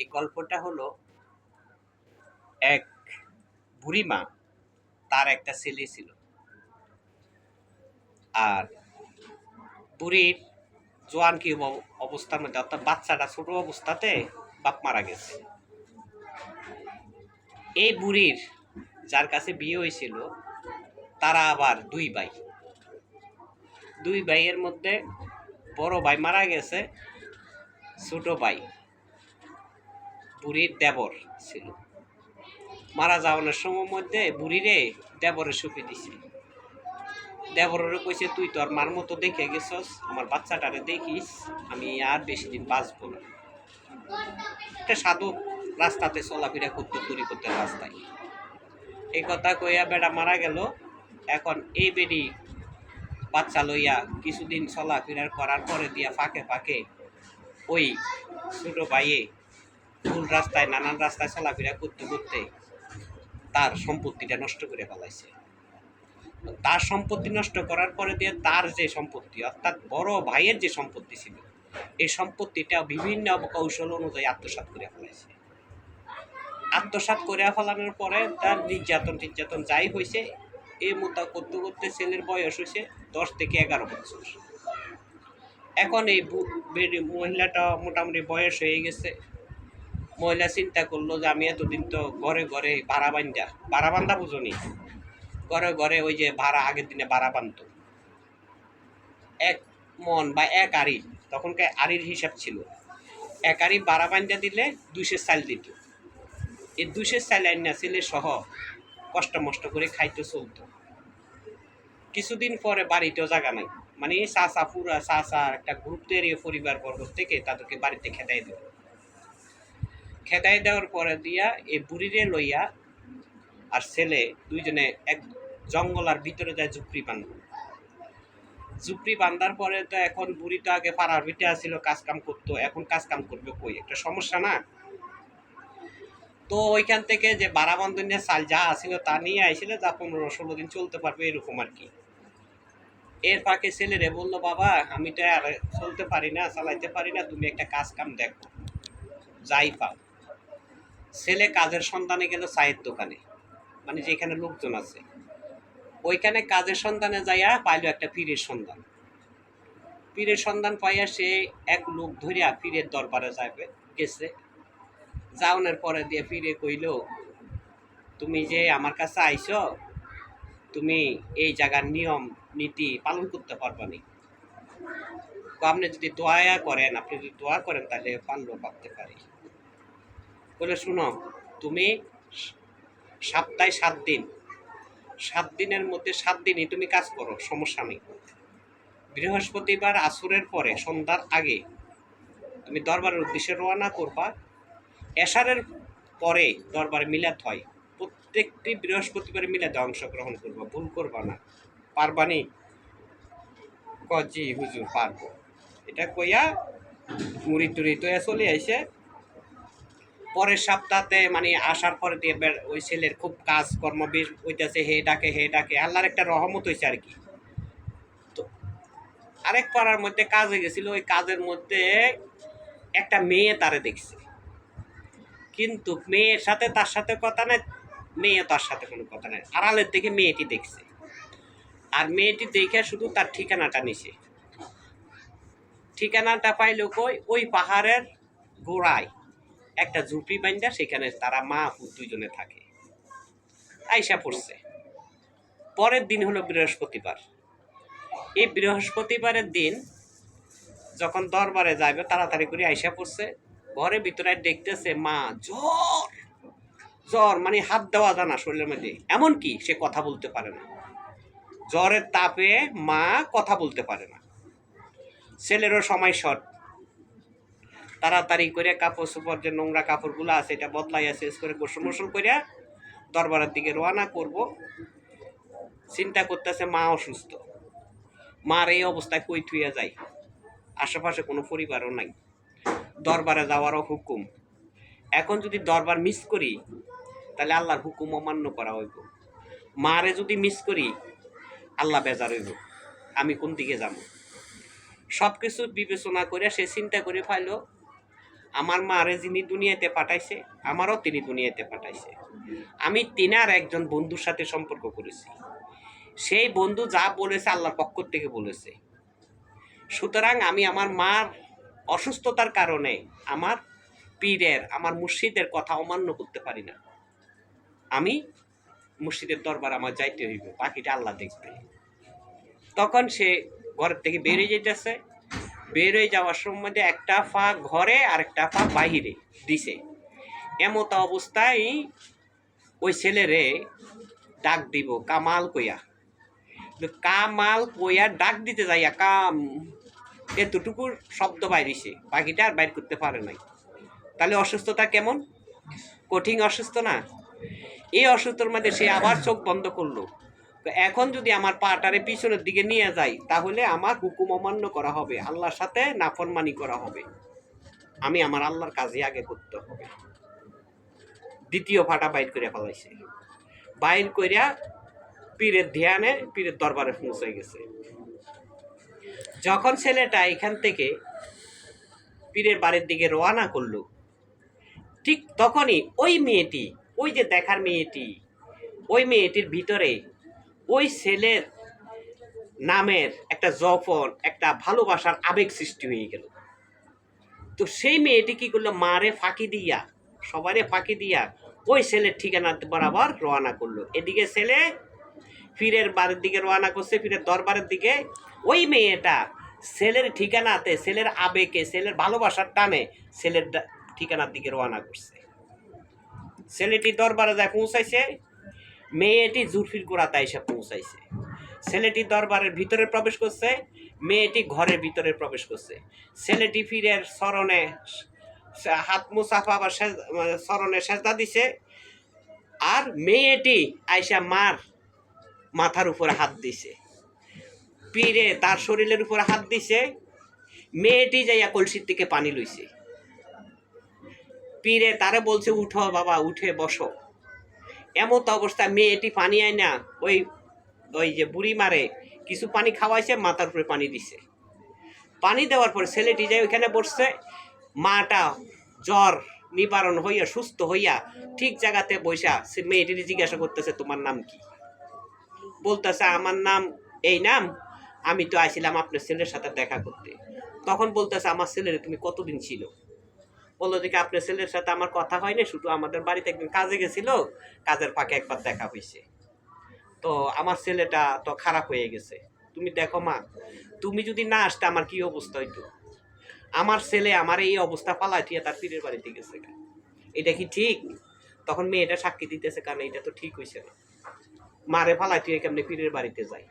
এই গল্পটা হলো এক বুড়িমা, তার একটা ছেলে ছিল। আর বুড়ির জোয়ান কি অব- অবস্থার মধ্যে অর্থাৎ বাচ্চাটা ছোট অবস্থাতে বাপ মারা গেছে। এই বুড়ির যার কাছে বিয়ে হয়েছিল, তারা আবার দুই ভাই। দুই ভাইয়ের মধ্যে বড় ভাই মারা গেছে, ছোট ভাই। বুড়ির দেবর ছিল। মারা যাওয়ানোর সময় মধ্যে বুড়িরে দেবরে সুপে দিছে। দেবরের কইছে, তুই তোর মার মতো দেখে গেছস, আমার বাচ্চাটারে দেখিস, আমি আর বেশি দিন বাঁচবো না। একটা সাধু রাস্তাতে চলাফেরা করতে, চুরি করতে রাস্তায়। এই কথা কইয়া বেড়া মারা গেল। এখন এই বেডি বাচ্চা লইয়া কিছুদিন চলাফেরার করার পরে দিয়া ফাঁকে ফাঁকে ওই ছোট ভাইয়ে ভুল রাস্তায়, নানান রাস্তায় চলাফেরা করতে করতে তার সম্পত্তিটা নষ্ট করে ফেলাইছে। তার সম্পত্তি নষ্ট করার পরে দিয়ে তার যে সম্পত্তি, অর্থাৎ বড় ভাইয়ের যে সম্পত্তি ছিল, এই সম্পত্তিটা বিভিন্ন কৌশল অনুযায়ী আত্মসাৎ করে ফেলাইছে। আত্মসাৎ করে ফেলানোর পরে তার নির্যাতন নির্যাতন যাই হয়েছে এই মোতা করতে করতে ছেলের বয়স হয়েছে দশ থেকে এগারো বছর। এখন এই মহিলাটা মোটামুটি বয়স হয়ে গেছে। মহিলা চিন্তা করল যে আমি এতদিন তো ঘরে ঘরে ভাড়া বান্ধা ভাড়া বান্ধা বুঝনি। ঘরে ঘরে ওই যে ভাড়া আগের দিনে ভাড়া বান্ধত এক মন বা এক আড়ি তখনকার আড়ির হিসাব ছিল। এক আড়ি ভাড়া বান্ধা দিলে দুইশো চাল দিত। এই দুইশো চাল আইনা ছেলে সহ কষ্ট মষ্ট করে খাইতে চলতো। কিছুদিন পরে বাড়িতেও জায়গা নাই। মানে চাচা পুরা চাচা একটা গ্রুপ তৈরি পরিবার বর্গ থেকে তাদেরকে বাড়িতে খেদাই দিল। খেদাই দেওয়ার পরে দিয়া এই বুড়িরে লইয়া আর ছেলে দুইজনে এক জঙ্গলার ভিতরে যায় ঝুপড়ি বান্ধব ঝুপড়ি বান্ধার পরে তো এখন বুড়ি তো আগে পাড়ার ভিতরে আসছিল কাজ কাম করতো, এখন কাজ কাম করবে কই? একটা সমস্যা না? তো ওইখান থেকে যে বাড়া বন্ধনের চাল যা আসছিল তা নিয়ে আইছিল, যা পনেরো ষোলো দিন চলতে পারবে এরকম আর কি। এর ফাঁকে ছেলেরে বলল, বাবা, আমি তো আর চলতে পারি না, চালাইতে পারি না, তুমি একটা কাজ কাম দেখো, যাই পাও। ছেলে কাজের সন্ধানে গেল চায়ের দোকানে মানে যেখানে লোকজন আছে। ওইখানে কাজের সন্ধানে যাইয়া পাইলো একটা পীরের সন্ধান পীরের সন্ধান পাইয়া সে এক লোক ধরিয়া পীরের দরবারে যাবে গেছে। যাওনের পরে দিয়ে ফিরে কইল, তুমি যে আমার কাছে আইছো, তুমি এই জায়গার নিয়ম, নীতি পালন করতে পারবা নি। আপনি যদি দোয়া করেন, আপনি যদি দোয়া করেন তাহলে পারতে পারি। বলে, শুনো, তুমি সপ্তাহে সাত দিন। সাত দিনের মধ্যে সাত দিনই তুমি কাজ করো, সমস্যা নেই। বৃহস্পতিবার আসরের পরে, সন্ধ্যার আগে তুমি দরবারের উদ্দেশ্যে রওনা করবা। এশারের পরে দরবারে মিলাদ হয়। প্রত্যেকটি বৃহস্পতিবার মিলাদে অংশগ্রহণ করবা, ভুল করবা না। পারবানি কজি হুজুর, পারব। এটা কইয়া মুড়ি টুড়ি তো চলে আইসে পরের সপ্তাহতে মানে আসার পরে দিয়ে ওই ছেলের খুব কাজ কর্ম বেশ হইতেছে, হে ডাকে হে ডাকে। আল্লাহর একটা রহমত হয়েছে আর কি। তো আরেক পাড়ার মধ্যে কাজ হয়ে গেছিল, ওই কাজের মধ্যে একটা মেয়ে তারে দেখছে। কিন্তু মেয়ের সাথে তার সাথে কথা নাই মেয়ে তার সাথে কোনো কথা নাই। আড়ালের থেকে মেয়েটি দেখছে। আর মেয়েটি দেখে শুধু তার ঠিকানাটা নিছে। ঠিকানাটা পাইলো কই? ওই পাহাড়ের গোড়ায়। একটা ঝুপড়ি বান্ধা সেখানে তারা মা দুইজনে থাকে। আইসা পড়ছে। পরের দিন হলো বৃহস্পতিবার। এই বৃহস্পতিবারের দিন যখন দরবারে যাবে তাড়াতাড়ি করে আইসা পড়ছে। ঘরের ভিতরে দেখতেছে মা জ্বর। জ্বর মানে হাত দেওয়া জানা শরীরের মধ্যে। এমন কি? সে কথা বলতে পারে না। জ্বরের তাপে মা কথা বলতে পারে না। ছেলেরও সময় শর্ট। তাড়াতাড়ি করে কাপড় চোপড় যে নোংরা কাপড়গুলো আছে, এটা বদলাইয়া শেষ করে গোসল মোসল করিয়া দরবারের দিকে রওনা করব। চিন্তা করতেছে মা অসুস্থ। মার এই অবস্থায় কই থুইয়া যায়? আশেপাশে কোনো পরিবারও নাই। দরবারে যাওয়ারও হুকুম। এখন যদি দরবার মিস করি, তাহলে আল্লাহর হুকুম অমান্য করা হইব। মারে যদি মিস করি, আল্লাহ বেজার হইব। আমি কোন দিকে যাব? সব কিছু বিবেচনা করে সে চিন্তা করে পাইল আমার মারে যিনি দুনিয়াতে পাঠাইছে, আমারও তিনি দুনিয়াতে পাঠাইছে। আমি তিনার একজন বন্ধুর সাথে সম্পর্ক করেছি। সেই বন্ধু যা বলেছে আল্লাহর পক্ষ থেকে বলেছে। সুতরাং আমি আমার মার অসুস্থতার কারণে আমার পীরের, আমার মুর্শিদের কথা অমান্য করতে পারি না। আমি মুর্শিদের দরবার আমার যাইতে হইবে, বাকিটা আল্লাহ দেখবে। তখন সে ঘরের থেকে বেরিয়ে যেতেছে বেরোয় যাওয়ার সময় একটা পা ঘরে আর একটা পা বাহিরে, দিছে। এমত অবস্থায় ওই ছেলেরে ডাক দিব, কামাল কইয়া। কামাল কইয়া ডাক দিতে যাইয়া কাম এতটুকু শব্দ বাইরেছে, বাকিটা আর বাইর করতে পারে নাই। তাহলে অসুস্থতা কেমন? কঠিন অসুস্থ না? এই অসুস্থর মধ্যে সে আবার চোখ বন্ধ করল। তো এখন যদি আমার পাটারে পিছনের দিকে নিয়ে যাই, তাহলে আমার হুকুম অমান্য করা হবে, আল্লাহর সাথে নাফরমানি করা হবে। আমি আমার আল্লাহর কাজে আগে করতে হবে। দ্বিতীয় ফাটা বাইর করে ফেলাইছে। বাইর করিয়া পীরের ধ্যানে পীরের দরবারে পৌঁছে গেছে। যখন ছেলেটা এখান থেকে পীরের বাড়ির দিকে রওনা করল, ঠিক তখনই ওই মেয়েটি, ওই যে দেখার মেয়েটি, ওই মেয়েটির ভিতরে ওই ছেলের নামের একটা জফন একটা ভালোবাসার আবেগ সৃষ্টি হয়ে গেল। তো সেই মেয়েটি কি করল? মারে ফাঁকি দিয়া, সবারে ফাঁকি দিয়া ওই ছেলের ঠিকানা বরাবর রওনা করল। এদিকে ছেলে ফিরের বাড়ির দিকে রওনা করছে, ফিরের দরবারের দিকে। ওই মেয়েটা ছেলের ঠিকানাতে, ছেলের আবেগে, ছেলের ভালোবাসার টানে ছেলের ঠিকানার দিকে রওনা করছে। ছেলেটি দরবারে যায় পৌঁছাইছে মেয়েটি জুলফির গোড়াতে এসে পৌঁছাইছে। ছেলেটি দরবারের ভিতরে প্রবেশ করছে, মেয়েটি ঘরের ভিতরে প্রবেশ করছে। ছেলেটি ফিরের স্মরণে হাত মুসাফা বা স্মরণে সেজদা দিছে আর মেয়েটি আইসা মার মাথার উপরে হাত দিছে। পীরে তার শরীরের উপরে হাত দিছে, মেয়েটি যাইয়া কলসির থেকে পানি লইছে। পীরে তারে বলছে, উঠো বাবা, উঠে বসো। এমত অবস্থায় মেয়েটি পানি আয় না, ওই ওই যে বুড়ি মারে, কিছু পানি খাওয়াইছে, মাথার উপরে পানি দিছে। পানি দেওয়ার পর ছেলেটি যাই ওইখানে বসছে, মাটা জ্বর নিবারণ হইয়া, সুস্থ হইয়া ঠিক জায়গাতে বৈশা সে মেয়েটির জিজ্ঞাসা করতেছে, তোমার নাম কি? বলতেছে, আমার নাম, এই নাম, আমি তো আইছিলাম আপনার ছেলের সাথে দেখা করতে। তখন বলতেছে, আমার ছেলের তুমি কতদিন ছিল? বলল দেখি আপনার ছেলের সাথে আমার কথা হয়নি? শুধু আমাদের বাড়িতে একদিন কাজে গেছিল। কাজের ফাঁকে একবার দেখা হয়েছে। তো আমার ছেলেটা তো খারাপ হয়ে গেছে। তুমি দেখো মা, তুমি যদি না আসতে, আমার কি অবস্থা হইতো? আমার ছেলে আমার এই অবস্থা পালায় তার পীরের বাড়িতে গেছে এটা কি ঠিক? তখন মেয়েটা সাক্ষী দিতেছে কারণ এটা তো ঠিক হয়েছে না। মারে ফালায় তুই কেমনি পীরের বাড়িতে যাই?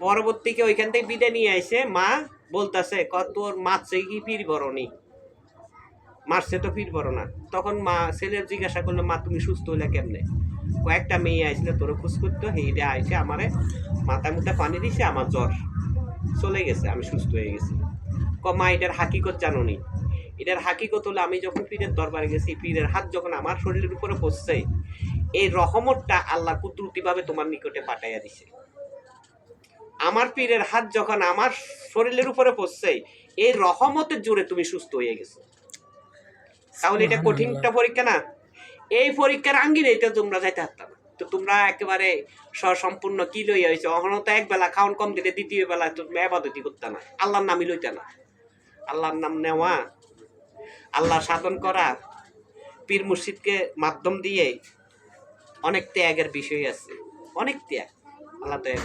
পরবর্তীকে ওইখান থেকে বিদায় নিয়ে আইছে মা বলতাছে কত তোর মারছে কি পীর বরণি মারছে তো পীর বড় না। তখন মা, ছেলের জিজ্ঞাসা করল, মা, তুমি সুস্থ হলে কেমনে? কয়েকটা মেয়ে আইছিল তোর খোঁজ করতো হেইটা আইসে আমারে মাথা মুখটা পানি দিছে, আমার জ্বর চলে গেছে, আমি সুস্থ হয়ে গেছি। ক, মা, এটার হাকিকত জানো নি? এটার হাকিকত হলো, আমি যখন পীরের দরবারে গেছি, পীরের হাত যখন আমার শরীরের উপরে পড়ছে, এই রহমতটা আল্লাহ কুদরতিভাবে তোমার নিকটে পাঠাইয়া দিছে। আমার পীরের হাত যখন আমার শরীরের উপরে পড়ছে, এই রহমতের জোরে তুমি সুস্থ হয়ে গেছো। তাহলে এটা কঠিন একটা পরীক্ষা না। এই পরীক্ষার আঙ্গিনেই এটা তোমরা যাইতে পারতাম। তো তোমরা একেবারে সম্পূর্ণ কি লই হয়েছে অহনো তো এক বেলা খাওয়ান কম দিলে দ্বিতীয় বেলা তো তুমি আবাদতি করতে না। আল্লাহর নামই লইতে না। আল্লাহর নাম নেওয়া আল্লাহ সাধন করা পীর মুর্শিদকে মাধ্যম দিয়ে অনেক ত্যাগের বিষয় আছে। অনেক ত্যাগ। আল্লাহ ত্যাগ